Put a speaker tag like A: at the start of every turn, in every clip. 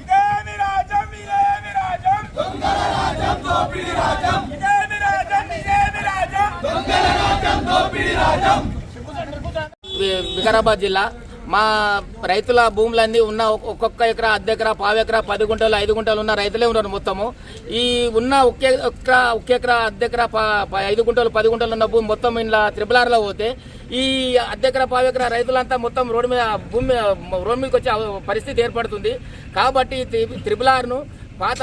A: ఇదేమి రాజ్యం ఇదేమి రాజ్యం?
B: దొంగల దోపిడీ ఇదేమి ఇదేమి దోపిడీ
C: వికారాబాద్ జిల్లా మా రైతుల భూములన్నీ ఉన్న ఒక్కొక్క ఎకరా అర్ధ ఎకరా పావు ఎకరా పది గుంటలు ఐదు గుంటలు ఉన్న రైతులే ఉన్నారు మొత్తము. ఈ ఉన్న ఒకే ఎకరా ఒక్క ఎకరా అర్ధ ఎకరా ఐదు గుంటలు పది గుంటలు ఉన్న భూమి మొత్తం ఇలా త్రిపుల్ ఆర్లో పోతే ఈ అర్ధ ఎకరా పావు ఎకరా రైతులంతా మొత్తం రోడ్డు మీద భూమి రోడ్డు మీదకి వచ్చే పరిస్థితి ఏర్పడుతుంది. కాబట్టి త్రి- త్రిపుల్ ఆర్ను పాత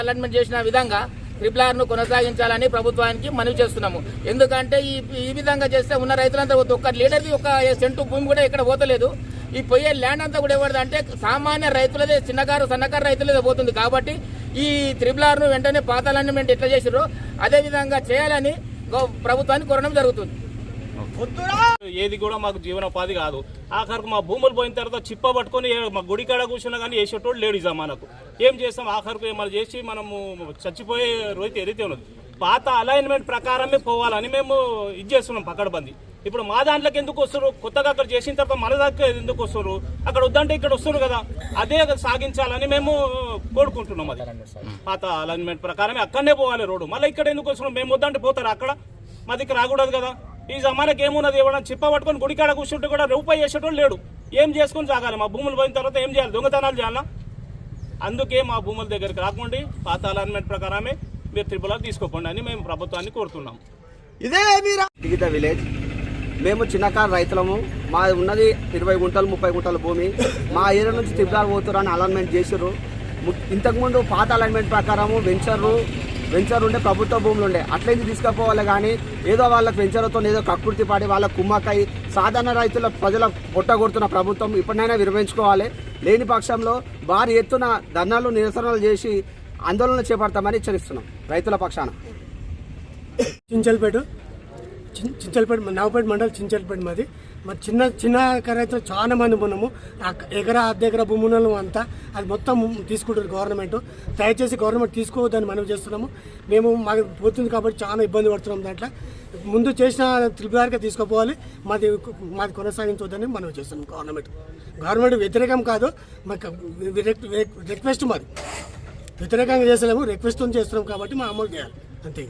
C: అలైన్మెంట్ చేసిన విధంగా ట్రిపుల్ ఆర్ను కొనసాగించాలని ప్రభుత్వానికి మనవి చేస్తున్నాము. ఎందుకంటే ఈ ఈ విధంగా చేస్తే ఉన్న రైతులంతా పోతే ఒక్క లీడర్ది ఒక సెంటు భూమి కూడా ఇక్కడ పోతలేదు. ఈ పోయే ల్యాండ్ అంతా కూడా ఎవరిది అంటే సామాన్య రైతులదే చిన్నకారు సన్నకారు రైతులదే పోతుంది. కాబట్టి ఈ త్రిపుల్ ఆర్ను వెంటనే పాతాలన్నీ మేము ఎట్లా చేసారో అదే విధంగా చేయాలని గౌ- ప్రభుత్వాన్ని కోరడం జరుగుతుంది.
D: ఏది కూడా మాకు జీవనోపాధి కాదు. ఆఖరికి మా భూములు పోయిన తర్వాత చిప్ప పట్టుకొని మా గుడి కాడ కూర్చున్నా కానీ వేసేటోడు లేడు అమ్మకు మనకు ఏం చేస్తాం? ఆఖరికి మనం చేసి మనము చచ్చిపోయే రోజు ఏదైతే ఉన్నది? పాత అలైన్మెంట్ ప్రకారమే పోవాలని మేము ఇది చేస్తున్నాం పక్కడబంది ఇప్పుడు మా దాంట్లోకి ఎందుకు వస్తారు కొత్తగా అక్కడ చేసిన తర్వాత మన దగ్గర ఎందుకు వస్తారు అక్కడ వద్దంటే ఇక్కడ వస్తారు కదా. అదే సాగించాలని మేము కోరుకుంటున్నాం అది. పాత అలైన్మెంట్ ప్రకారమే అక్కడనే పోవాలి రోడ్డు. మళ్ళీ ఇక్కడ ఎందుకు వస్తున్నాం మేము వద్దంటే పోతారు అక్కడ? మా దగ్గర రాకూడదు కదా. ఈ జమానకి ఏమున్నది? ఇవ్వడం చిప్ప పట్టుకొని గుడికాడ కూర్చుంటే కూడా రూపాయి చేసేటోడు లేడు. ఏం చేసుకొని సాగాలి? మా భూములు పోయిన తర్వాత ఏం చేయాలి? దొంగతనాలు చేయాలా? అందుకే మా భూముల దగ్గరికి రాకుండా. పాత అలైన్మెంట్ ప్రకారమే మీరు త్రిపుల తీసుకోకండి అని మేము ప్రభుత్వాన్ని కోరుతున్నాం.
A: ఇదేమి రా- దిగిత విలేజ్. మేము చిన్నకారు రైతులము. మా ఉన్నది ఇరవై గుంటలు ముప్పై గుంటల భూమి. మా ఏరియా నుంచి తిరుపతి పోతురని అలైన్మెంట్ చేసిర్రు. ము- ఇంతకుముందు పాత అలైన్మెంట్ ప్రకారము వెంచర్లు వెంచర్ ఉండే ప్రభుత్వ భూములు ఉండే. అట్లయింది తీసుకుపోవాలి కానీ ఏదో వాళ్ళకి వెంచర్తో ఏదో కక్కుర్తి పాడి వాళ్ళ కుమ్మకై సాధారణ రైతుల ప్రజల పొట్టగొడుతున్న ప్రభుత్వం ఇప్పటినైనా విరమించుకోవాలి. లేని పక్షంలో భారీ ఎత్తున ధర్నాలు నిరసనలు చేసి ఆందోళన చేపడతామని హెచ్చరిస్తున్నాం. రైతుల పక్షాన.
E: చించల్పేట. చించలపేట నవపేట మండల్ చించలపేట మాది. మా చిన్న చిన్న రైతులు చాలా మంది ఉన్నాము. ఎకరా అర్ధ ఎకరా భూమి అంతా. అది మొత్తం తీసుకుంటారు గవర్నమెంట్. దయచేసి గవర్నమెంట్ తీసుకోవద్దని మనం చేస్తున్నాము. మేము మాకు పోతుంది కాబట్టి చాలా ఇబ్బంది పడుతున్నాం దాంట్లో. ముందు చేసిన త్రిపురారిగా తీసుకుపోవాలి. మాది మాది కొనసాగించవద్దని మనం చేస్తున్నాం గవర్నమెంట్. గవర్నమెంట్ వ్యతిరేకం కాదు. మాకు రిక్వెస్ట్ మాది. వ్యతిరేకంగా చేసలేము రిక్వెస్ట్ చేస్తున్నాం కాబట్టి మా అమలు చేయాలి. అంతే.